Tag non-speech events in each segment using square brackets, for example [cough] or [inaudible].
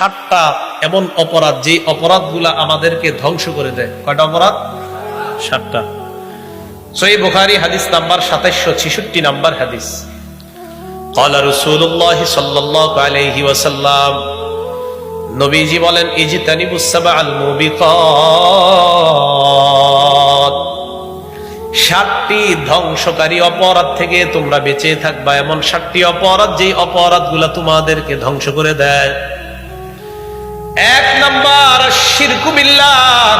ষাটটা এমন অপরাধ যে অপরাধগুলা আমাদেরকে ধ্বংস করে দেয় কয়টা অপরাধ ষাটটা সই বুখারি হাদিস নাম্বার সাতাইশশো ছিষট্টি নাম্বার হাদিস قال رسول الله صلى الله عليه وسلم নবীজি বলেন ইজতানিবুস সাবআল মুবিকাত ষাটটি ধ্বংসকারী অপরাধ থেকে তোমরা বেঁচে থাকবা এমন ষাটটি অপরাধ যে অপরাধগুলা তোমাদেরকে ধ্বংস করে দেয় এক নাম্বার, শিরকু বিল্লাহ।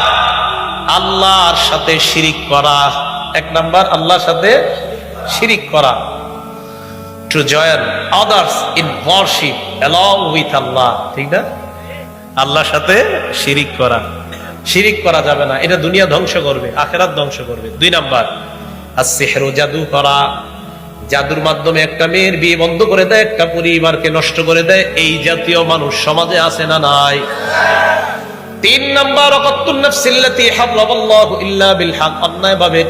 আল্লাহর সাথে শিরিক করা। এক নাম্বার, আল্লাহর সাথে শিরিক করা। To join others in worship along with Allah ঠিক না? আল্লাহর সাথে শিরিক করা। শিরিক করা যাবে না। এটা দুনিয়া ধ্বংস করবে, আখেরাত ধ্বংস করবে। দুই নাম্বার আর সেহরো জাদু করা। জাদুর মাধ্যমে একটা মেয়ের বিয়ে বন্ধ করে দেয়, একটা পরিবারকে নষ্ট করে দেয়, এই জাতীয় মানুষ সমাজে আছে না নাই? তিন নাম্বার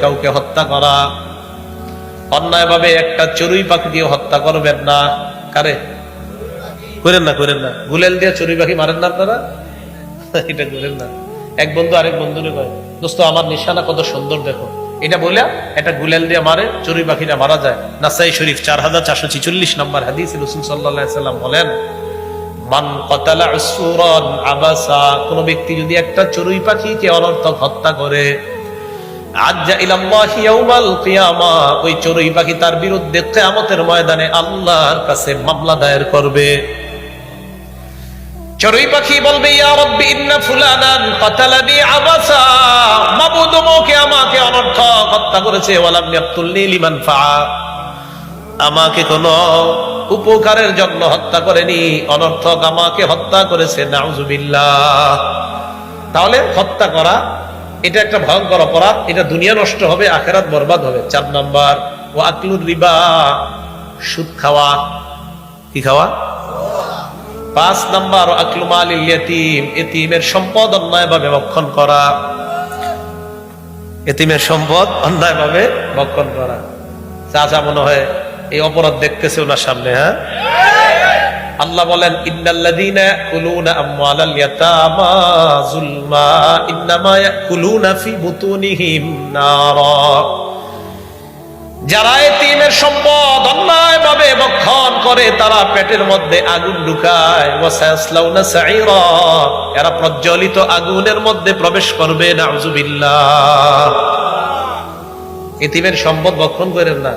কাউকে হত্যা করা। একটা চড়ুই পাখি দিয়ে হত্যা করবেন না। কারে? করেন না করেন না। গুলেল দিয়ে চড়ুই পাখি মারেন না আপনারা? [laughs] এটা করেন না। এক বন্ধু আরেক বন্ধুরে কয়, দোস্ত, আমার নিশানা কত সুন্দর দেখো। এটা বলে একটা গুলেল দিয়ে মারে, চড়ুই পাখিটা মারা যায়। নাসাই শরীফ চার হাজার চারশো ছিচল্লিশ নম্বর হাদিস রসুল সাল্লাহ সাল্লাম বলেন, মান আবাসা কোন ব্যক্তি যদি একটা চড়ুই পাখিকে অনর্থক হত্যা করে ওই চড়ুই পাখি তার বিরুদ্ধে কিয়ামতের ময়দানে আল্লাহর কাছে মামলা দায়ের করবে। চড়ুই পাখি বলবে আমাকে অনর্থক হত্যা করেছে, ওয়ালাম আমাকে কোন উপকারের জন্য হত্যা করেনি, অনর্থক আমাকে হত্যা করেছে তাহলে হত্যা করা, এটা একটা ভয়ঙ্কর অপরাধ, এটা দুনিয়া নষ্ট হবে, আখেরাত বরবাদ হবে। চার নাম্বার ও আকলুর রিবা, সুদ খাওয়া। কি খাওয়া? পাঁচ নাম্বার আকলুমাল ইয়তিম, এতিমের সম্পদ অন্যায়ভাবে ভক্ষণ করা। এতিমের সম্পদ অন্যায়ভাবে ভক্ষণ করা। চাচা মনে হয় এই অপরাধ দেখতেছে ওনার সামনে হ্যাঁ? আল্লাহ বলেন, ইন্নাল্লাযীনা ইয়াকুলুনা আমওয়ালাল ইয়াতামা যুলমা, ইন্নামা ইয়াকুলুনা বুতুনিহিম নারা। যারা এতিমের সম্পদ অন্যায়ভাবে ভক্ষণ করে তারা পেটের মধ্যে আগুন ঢুকায়। প্রজ্বলিত আগুনের মধ্যে প্রবেশ করবে সম্পদ ভক্ষণ করেন না।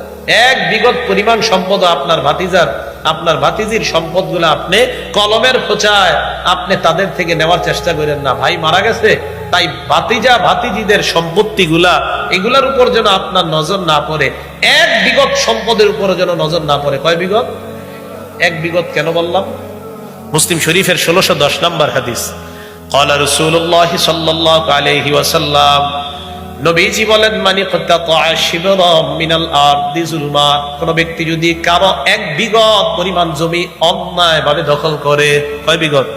এক বিগত পরিমাণ সম্পদ আপনার ভাতিজার, আপনার ভাতিজির আপনি কলমের খোঁচায় আপনি তাদের থেকে নেওয়ার চেষ্টা করেন না। ভাই মারা গেছে, তাই ভাতিজা ভাতিজিদের সম্পত্তি গুলা এগুলার উপর যেন আপনার নজর না পড়ে। এক বিগত সম্পদের উপর যেন নজর না পড়ে। কয় বিগত? এক বিগত কেন বললাম? মুসলিম শরীফের ষোলোশো দশ নম্বর হাদিস। কলা রসুল্লাহ সাল্লাহ আলহি ওয়াসাল্লাম, নবীজি বলেন মানে কোন ব্যক্তি যদি কারও এক বিগত পরিমাণ জমি অন্যায় ভাবে দখল করে, কয় বিগত?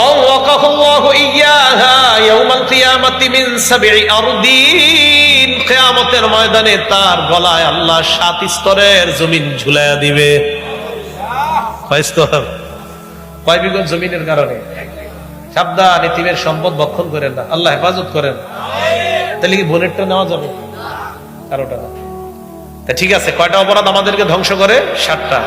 তওয়াকাহুল্লাহু ইয়াহা ইয়াউমাল কিয়ামাতি মিন সাবঈ আরদিন কিয়ামতের ময়দানে তার গলায় আল্লাহ সাত স্তরের জমিন ঝুলাইয়া দিবে। কয় স্তর? জমিনের কারণে? সাবধান, এতিমের সম্পদ ভক্ষণ করেন না। আল্লাহ হেফাজত করেন। তাহলে কি বোনেরটা নেওয়া যাবে? কারোটা না। তা ঠিক আছে, কয়টা অপরাধ আমাদেরকে ধ্বংস করে? সাতটা।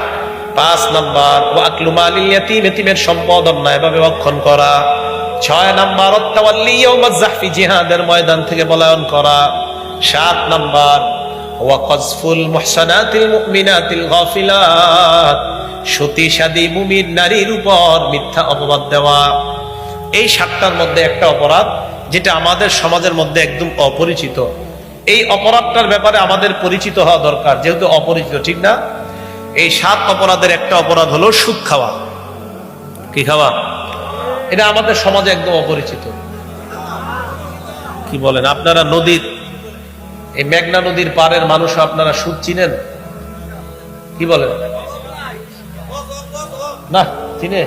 পাঁচ নাম্বার ও আকলুমাল ইয়াতিম, এতিমের সম্পদ অন্যায় ভাবে ভক্ষণ করা। ছয় নাম্বার অত্তাওয়াল্লি ইয়াউমাজ-জাহফি জিহাদের ময়দান থেকে পলায়ন করা। সাত নাম্বার নারীর উপর মিথ্যা অপবাদ দেওয়া। এই সাতটার মধ্যে একটা অপরাধ, যেটা আমাদের সমাজের মধ্যে একদম অপরিচিত। এই অপরাধটার ব্যাপারে আমাদের পরিচিত হওয়া দরকার, যেহেতু অপরিচিত, ঠিক না? এই সাত অপরাধের একটা অপরাধ হলো সুদ খাওয়া। কি খাওয়া? এটা আমাদের সমাজে একদম অপরিচিত। কি বলেন, আপনারা নদীর এই মেঘনা নদীর পাড়ের মানুষ আপনারা সুদ চিনেন? কি বলেন? না চিনে।